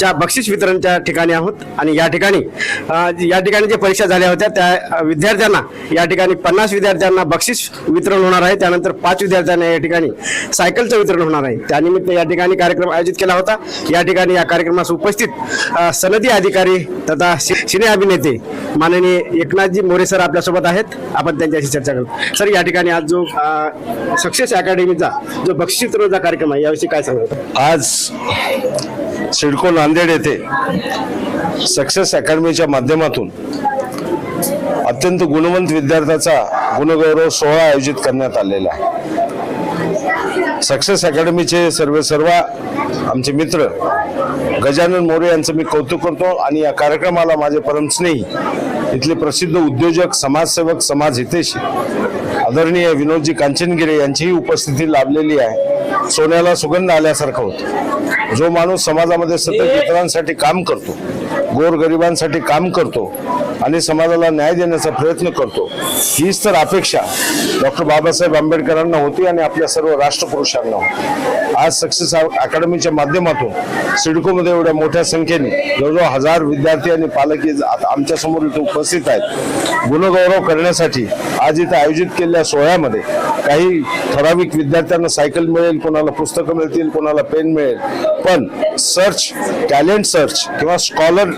च्या बक्षीस वितरणच्या ठिकाणी आहोत. आणि या ठिकाणी या ठिकाणी जे परीक्षा झाल्या होत्या त्या विद्यार्थ्यांना या ठिकाणी पन्नास विद्यार्थ्यांना बक्षीस वितरण होणार आहे. त्यानंतर पाच विद्यार्थ्यांना या ठिकाणी सायकलचं वितरण होणार आहे. त्यानिमित्त या ठिकाणी कार्यक्रम आयोजित केला होता. या ठिकाणी या कार्यक्रमास उपस्थित सनदी अधिकारी तथा सिने अभिनेते माननीय एकनाथजी मोरे सर आपल्यासोबत आहेत. आपण त्यांच्याशी चर्चा करू. सर या ठिकाणी आज जो सक्सेस अकॅडमीचा जो बक्षीस वितरणचा कार्यक्रम आहे याविषयी काय सांगतो आज सिडको नांदेड येथे सक्सेस अकॅडमीच्या माध्यमातून अत्यंत गुणवंत विद्यार्थ्याचा गुणगौरव सोहळा आयोजित करण्यात आलेला आहे. सक्सेस अकॅडमीचे सर्व सर्व आमचे मित्र गजानन मोरे यांचं मी कौतुक करतो आणि या कार्यक्रमाला माझे परमस्नेही इथले प्रसिद्ध उद्योजक समाजसेवक समाज हितेशी आदरणीय विनोदजी कांचनगिरे यांचीही उपस्थिती लाभलेली आहे. सोन्याला सुगंध आल्यासारखं होतं. जो माणूस समाजामध्ये सतत इतरांसाठी काम करतो गोरगरिबांसाठी काम करतो आणि समाजाला न्याय देण्याचा प्रयत्न करतो. हीच तर अपेक्षा डॉक्टर बाबासाहेब आंबेडकरांना होती आणि आपल्या सर्व राष्ट्रपुरुषांना होती. आज सक्सेस अकॅडमीच्या माध्यमातून सिडकोमध्ये एवढ्या मोठ्या संख्येने जवळजवळ हजार विद्यार्थी आणि पालक हे आमच्यासमोर इथे उपस्थित आहेत. गुणगौरव करण्यासाठी आज इथे आयोजित केलेल्या सोहळ्यामध्ये काही ठराविक विद्यार्थ्यांना सायकल मिळेल कोणाला पुस्तकं मिळतील कोणाला पेन मिळेल. पण सर्च टॅलेंट सर्च किंवा स्कॉलर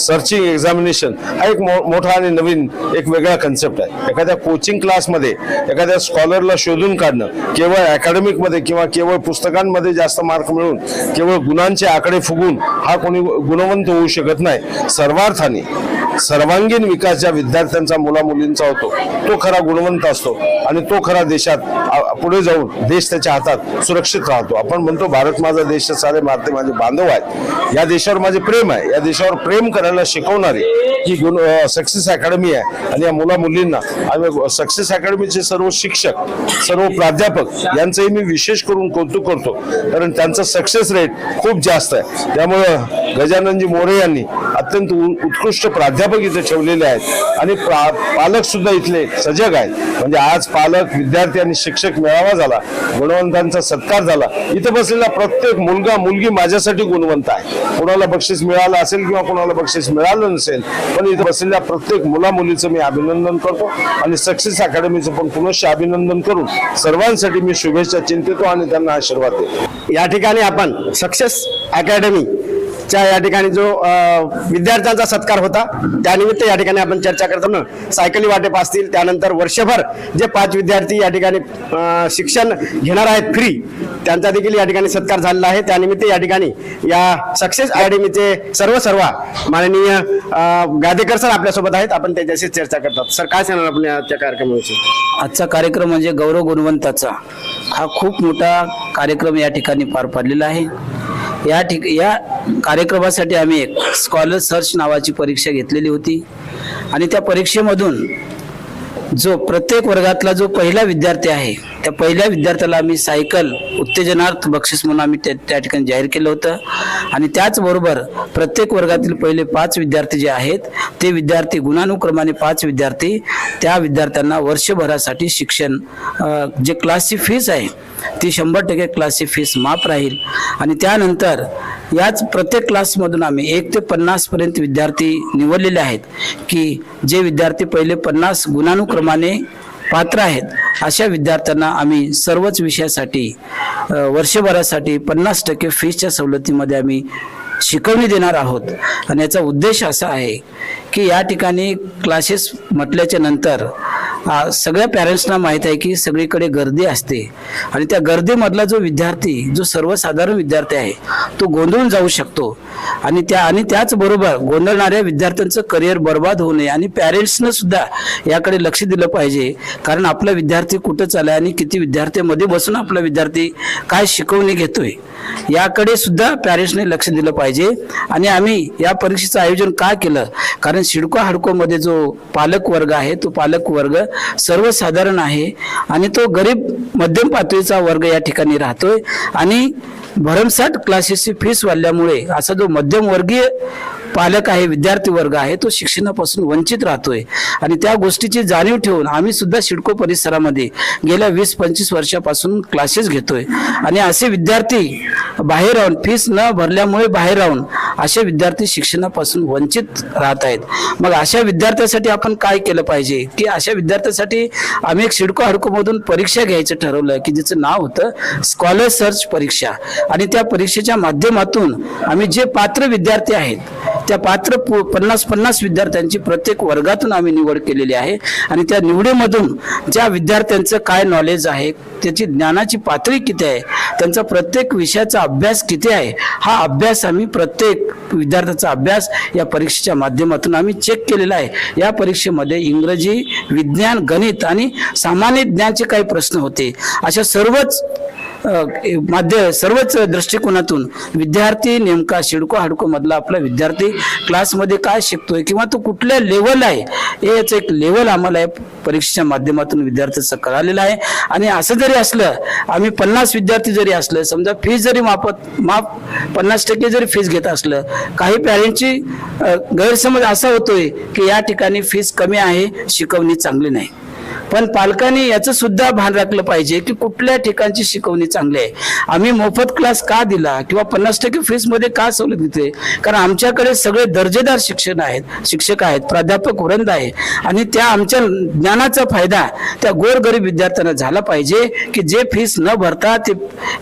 सर्चिंग एक्झामिनेशन हा एक मोठा आणि नवीन एक वेगळा कन्सेप्ट आहे. एखाद्या कोचिंग क्लासमध्ये एखाद्या स्कॉलरला शोधून काढणं केवळ अकॅडमिकमध्ये किंवा केवळ पुस्तकांमध्ये जास्त मार्क मिळून केवळ गुणांचे आकडे फुगून हा कोणी गुणवंत होऊ शकत नाही सर्वार्थाने. सर्वांगीण विकास ज्या विद्यार्थ्यांचा मुला मुलींचा होतो तो खरा गुणवंत असतो आणि तो खरा देशात पुढे जाऊन देश त्याच्या हातात सुरक्षित राहतो. आपण म्हणतो भारत माझा देश सारे भारतीय माझे बांधव आहेत. या देशावर माझे प्रेम आहे. या देशावर प्रेम करायला शिकवणारी ही गुण सक्सेस अकॅडमी आहे. आणि या मुला मुलींना आम्ही सक्सेस अकॅडमीचे सर्व शिक्षक सर्व प्राध्यापक यांचंही मी विशेष करून कौतुक करतो. कारण त्यांचा सक्सेस रेट खूप जास्त आहे. त्यामुळं गजाननजी मोरे यांनी अत्यंत उत्कृष्ट प्राध्यापक इथे ठेवलेले आहेत. आणि पालक सुद्धा इथले सजग आहेत. म्हणजे आज पालक विद्यार्थी आणि शिक्षक मेळावा झाला. गुणवंतांचा सत्कार झाला. इथे बसलेला प्रत्येक मुलगा मुलगी माझ्यासाठी गुणवंत आहे. कोणाला बक्षीस मिळालं असेल किंवा कोणाला बक्षीस मिळालं नसेल पण इथे बसलेल्या प्रत्येक मुला मुलीचं मी अभिनंदन करतो आणि सक्सेस अकॅडमीचं पण पुनश्च अभिनंदन करून सर्वांसाठी मी शुभेच्छा चिंतितो आणि त्यांना आशीर्वाद देतो. या ठिकाणी आपण सक्सेस अकॅडमी च्या या ठिकाणी जो विद्यार्थ्यांचा सत्कार होता त्यानिमित्त या ठिकाणी आपण चर्चा करतो ना सायकली वाटेप असतील त्यानंतर वर्षभर जे पाच विद्यार्थी या ठिकाणी शिक्षण घेणार आहेत फ्री त्यांचा देखील या ठिकाणी सत्कार झालेला आहे. त्यानिमित्त या ठिकाणी या सक्सेस अकॅडमीचे सर्व सर्व माननीय गादेकर सर आपल्यासोबत आहेत. आपण त्याच्याशी चर्चा करतात सर काय सांगणार आपण आजच्या कार्यक्रमाविषयी? आजचा कार्यक्रम म्हणजे गौरव गुणवंताचा. हा खूप मोठा कार्यक्रम या ठिकाणी पार पडलेला आहे. या ठिक या कार्यक्रमासाठी आम्ही एक स्कॉलर सर्च नावाची परीक्षा घेतलेली होती. आणि त्या परीक्षेमधून जो प्रत्येक वर्गातला जो पहिला विद्यार्थी आहे त्या पहिल्या विद्यार्थ्याला आम्ही सायकल उत्तेजनार्थ बक्षीस म्हणून आम्ही त्या त्या ठिकाणी जाहीर केलं होतं. आणि त्याचबरोबर प्रत्येक वर्गातील पहिले पाच विद्यार्थी जे आहेत ते विद्यार्थी गुणानुक्रमाने पाच विद्यार्थी त्या विद्यार्थ्यांना वर्षभरासाठी शिक्षण जे क्लासची फीस आहे ती शंभर टक्के क्लासची फीस माफ राहील. आणि त्यानंतर याच प्रत्येक क्लासमधून आम्ही एक ते पन्नासपर्यंत विद्यार्थी निवडलेले आहेत की जे विद्यार्थी पहिले पन्नास गुणानुक्रमाने पात्र आहेत. अशा विद्यार्थ्यांना आम्ही सर्वच विषयासाठी वर्षभरासाठी पन्नास टक्के फीसच्या सवलतीमध्ये आम्ही शिकवणी देणार आहोत. आणि याचा उद्देश असा आहे की या ठिकाणी क्लासेस म्हटल्याच्या नंतर सगळ्या पॅरेंट्सना माहीत आहे की सगळीकडे गर्दी असते. आणि त्या गर्दीमधला जो विद्यार्थी जो सर्वसाधारण विद्यार्थी आहे तो गोंधळून जाऊ शकतो. आणि त्या आणि त्याचबरोबर गोंधळणाऱ्या विद्यार्थ्यांचं करिअर बर्बाद होऊ नये. आणि पॅरेंट्सनं सुद्धा याकडे लक्ष दिलं पाहिजे. कारण आपला विद्यार्थी कुठं चाललाय आणि किती विद्यार्थ्यामध्ये बसून आपला विद्यार्थी काय शिकवणी घेतोय? याकडे सुद्धा पॅरेंट्सने लक्ष दिलं पाहिजे. आणि आम्ही या परीक्षेचं आयोजन का केलं? कारण सिडको हाडकोमध्ये जो पालक वर्ग आहे तो पालक वर्ग सर्वसाधारण आहे. आणि तो गरीब मध्यम पातळीचा वर्ग या ठिकाणी राहतोय. आणि भरमसाठ क्लासेसची फीस वाढल्यामुळे असा जो मध्यमवर्गीय पालक आहे विद्यार्थी वर्ग आहे तो शिक्षणापासून वंचित राहतोय. आणि त्या गोष्टीची जाणीव ठेवून आम्ही सुद्धा सिडको परिसरामध्ये गेल्या वीस पंचवीस वर्षापासून क्लासेस घेतोय. आणि असे विद्यार्थी बाहेर राहून फीस न भरल्यामुळे बाहेर राहून असे विद्यार्थी शिक्षणापासून वंचित राहत आहेत. मग अशा विद्यार्थ्यासाठी आपण काय केलं पाहिजे? की अशा विद्यार्थ्यासाठी आम्ही एक सिडको हडकोमधून परीक्षा घ्यायचं ठरवलं की जिचं नाव होतं स्कॉलर सर्च परीक्षा. आणि त्या परीक्षेच्या माध्यमातून आम्ही जे पात्र विद्यार्थी आहेत त्या पात्र पु- पन्नास पन्नास विद्यार्थ्यांची प्रत्येक वर्गातून आम्ही निवड केलेली आहे. आणि त्या निवडीमधून ज्या विद्यार्थ्यांचं काय नॉलेज आहे त्याची ज्ञानाची पातळी किती आहे त्यांचा प्रत्येक विषयाचा अभ्यास किती आहे हा अभ्यास आम्ही प्रत्येक विद्यार्थ्याचा अभ्यास या परीक्षेच्या माध्यमातून आम्ही चेक केलेला आहे. या परीक्षेमध्ये इंग्रजी विज्ञान गणित आणि सामान्य ज्ञानचे काही प्रश्न होते. अशा सर्वच माध्य सर्वच दृष्टिकोनातून विद्यार्थी नेमका शिडको हाडको मधला आपला विद्यार्थी क्लासमध्ये काय शिकतोय किंवा तो कुठल्या लेवल आहे हे याचं एक लेवल आम्हाला या परीक्षेच्या माध्यमातून विद्यार्थ्याचं कळालेलं आहे. आणि असं जरी असलं आम्ही पन्नास विद्यार्थी जरी असलं समजा फीस जरी माफत माफ पन्नास टक्के जरी फीस घेत असलं काही पॅरेंटची गैरसमज असा होतोय की या ठिकाणी फीस कमी आहे शिकवणी चांगली नाही. पण पालकांनी याचं सुद्धा भान राखलं पाहिजे की कुठल्या ठिकाणची शिकवणी चांगली आहे. आम्ही मोफत क्लास का दिला किंवा पन्नास टक्के फीसमध्ये का सवलत देते कारण आमच्याकडे सगळे दर्जेदार शिक्षण आहेत शिक्षक आहेत प्राध्यापक वृंद आहे. आणि त्या आमच्या ज्ञानाचा फायदा त्या गोरगरीब विद्यार्थ्यांना झाला पाहिजे की जे फीस न भरता ते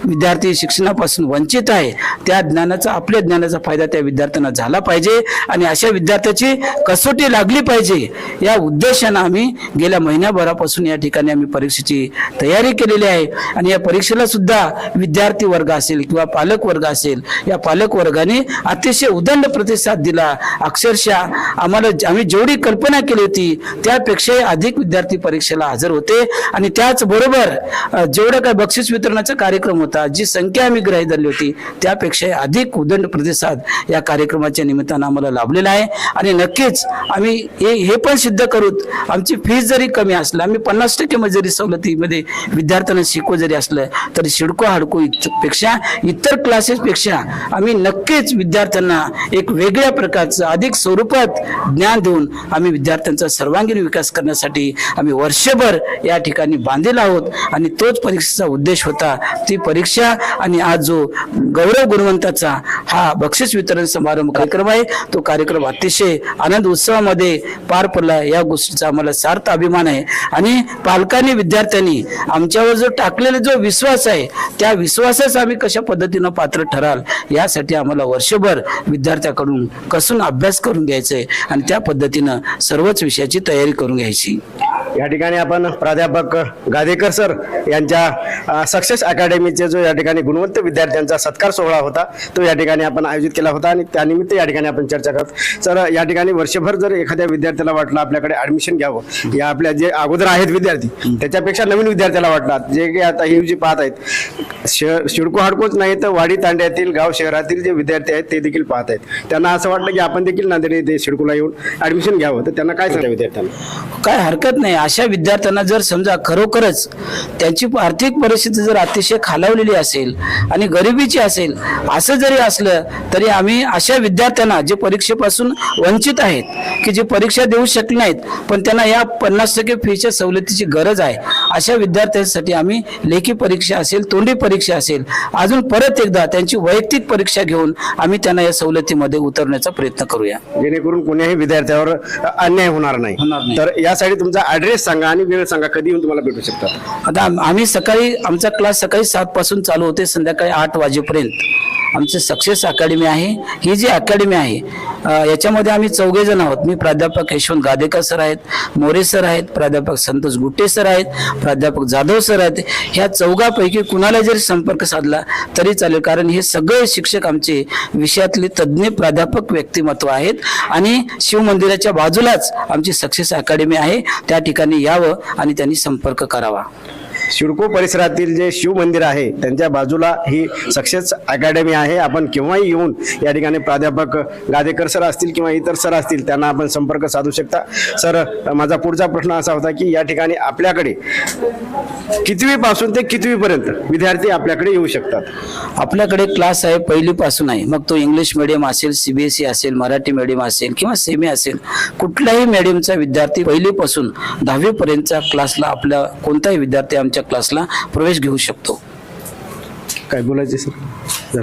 विद्यार्थी शिक्षणापासून वंचित आहे त्या ज्ञानाचा आपल्या ज्ञानाचा फायदा त्या विद्यार्थ्यांना झाला पाहिजे. आणि अशा विद्यार्थ्याची कसोटी लागली पाहिजे या उद्देशानं आम्ही गेल्या महिन्याभरा महिन्याभरापासून या ठिकाणी आम्ही परीक्षेची तयारी केलेली आहे. आणि या परीक्षेला सुद्धा विद्यार्थी वर्ग असेल किंवा पालक वर्ग असेल या पालक वर्गाने अतिशय उदंड प्रतिसाद दिला. अक्षरशः आम्हाला आम्ही जेवढी कल्पना केली होती त्यापेक्षाही अधिक विद्यार्थी परीक्षेला हजर होते. आणि त्याचबरोबर जेवढं काय बक्षीस वितरणाचा कार्यक्रम होता जी संख्या आम्ही ग्राही धरली होती त्यापेक्षाही अधिक उदंड प्रतिसाद या कार्यक्रमाच्या निमित्तानं आम्हाला लाभलेला आहे. आणि नक्कीच आम्ही हे हे पण सिद्ध करूत आमची फीस जरी कमी असलं आम्ही पन्नास टक्के मजुरी सवलतीमध्ये विद्यार्थ्यांना शिकवू जरी असलं तरी शिडको हाडको पेक्षा इतर क्लासेसपेक्षा आम्ही नक्कीच विद्यार्थ्यांना एक वेगळ्या प्रकारचं अधिक स्वरूपात ज्ञान देऊन आम्ही विद्यार्थ्यांचा सर्वांगीण विकास करण्यासाठी आम्ही वर्षभर या ठिकाणी बांधील आहोत. आणि तोच परीक्षेचा उद्देश होता. ती परीक्षा आणि आज जो गौरव गुणवंताचा हा बक्षीस वितरण समारंभ कार्यक्रम आहे तो कार्यक्रम अतिशय आनंद उत्सवामध्ये पार पडला. या गोष्टीचा आम्हाला सार्थ अभिमान आहे. आणि पालकांनी विद्यार्थ्यांनी आमच्यावर जो टाकलेला जो विश्वास आहे त्या विश्वासाच आम्ही कशा पद्धतीनं पात्र ठराल यासाठी आम्हाला वर्षभर विद्यार्थ्याकडून कसून अभ्यास करून घ्यायचा आहे आणि त्या पद्धतीनं सर्वच विषयाची तयारी करून घ्यायची. या ठिकाणी आपण प्राध्यापक गादेकर सर यांच्या सक्सेस अकॅडमीचे जो या ठिकाणी गुणवंत विद्यार्थ्यांचा सत्कार सोहळा होता तो या ठिकाणी आपण आयोजित केला होता आणि त्यानिमित्त या ठिकाणी आपण चर्चा करत सर या ठिकाणी वर्षभर जर एखाद्या विद्यार्थ्याला वाटलं आपल्याकडे ऍडमिशन घ्यावं या आपल्या जे अगोदर आहेत विद्यार्थी त्याच्यापेक्षा नवीन विद्यार्थ्याला वाटतात जे की आता ही जी पाहत आहेत श- शिडको हाडकोच नाही तर वाडी तांड्यातील गाव शहरातील जे विद्यार्थी आहेत ते देखील पाहत आहेत. त्यांना असं वाटलं की आपण देखील नांदेड येथे शिडकोला येऊन ऍडमिशन घ्यावं तर त्यांना काय सांगा विद्यार्थ्यांना? काय हरकत नाही. अशा विद्यार्थ्यांना जर समजा खरोखरच त्यांची आर्थिक परिस्थिती जर अतिशय खालावलेली असेल आणि गरिबीची असेल असं जरी असलं तरी आम्ही अशा विद्यार्थ्यांना जे परीक्षेपासून वंचित आहेत की जे परीक्षा देऊ शकले नाहीत पण त्यांना या पन्नास टक्के फीच्या सवलतीची गरज आहे अशा विद्यार्थ्यांसाठी आम्ही लेखी परीक्षा असेल तोंडी परीक्षा असेल अजून परत एकदा त्यांची वैयक्तिक परीक्षा घेऊन आम्ही त्यांना या सवलतीमध्ये उतरण्याचा प्रयत्न करूया जेणेकरून कोण्याही विद्यार्थ्यावर अन्याय होणार नाही होणार नाही. तर यासाठी तुमचा ऍड्रेस सांगा आणि वेळ सांगा कधी येऊन तुम्हाला भेटू शकतात आता आम- आम्ही सकाळी आमचा क्लास सकाळी सात पासून चालू होते संध्याकाळी आठ वाजेपर्यंत. आमची सक्सेस अकॅडमी आहे. ही जी अकॅडमी आहे याच्यामध्ये आम्ही चौघेजण आहोत. मी प्राध्यापक यशवंत गादेकर सर आहेत मोरे सर आहेत प्राध्यापक संतोष गुट्टे सर आहेत प्राध्यापक जाधव सर आहेत. ह्या चौघापैकी कुणाला जरी संपर्क साधला तरी चालेल कारण हे सगळे शिक्षक आमचे विषयातले तज्ज्ञ प्राध्यापक व्यक्तिमत्व आहेत आणि शिवमंदिराच्या बाजूलाच आमची सक्सेस अकॅडमी आहे. त्या ठिकाणी यावं आणि त्यांनी संपर्क करावा. शिडको परिसरातील जे शिव मंदिर आहे त्यांच्या बाजूला ही सक्सेस अकॅडमी आहे. आपण केव्हाही येऊन या ठिकाणी प्राध्यापक गादेकर सर असतील किंवा इतर सर असतील त्यांना आपण संपर्क साधू शकता. सर माझा पुढचा प्रश्न असा होता की या ठिकाणी आपल्याकडे कितवी पासून ते कितवी पर्यंत विद्यार्थी आपल्याकडे येऊ शकतात? आपल्याकडे क्लास आहे पहिलीपासून आहे. मग तो इंग्लिश मिडियम असेल सीबीएसई असेल मराठी मिडियम असेल किंवा सेमी असेल कुठल्याही मिडियमचा विद्यार्थी पहिलीपासून दहावीपर्यंतचा क्लासला आपल्या कोणताही विद्यार्थी आमच्या क्लासला प्रवेश घेऊ शकतो. काय बोलायचे सर?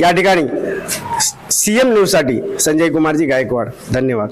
या ठिकाणी सीएम न्यूजसाठी संजय कुमारजी गायकवाड धन्यवाद.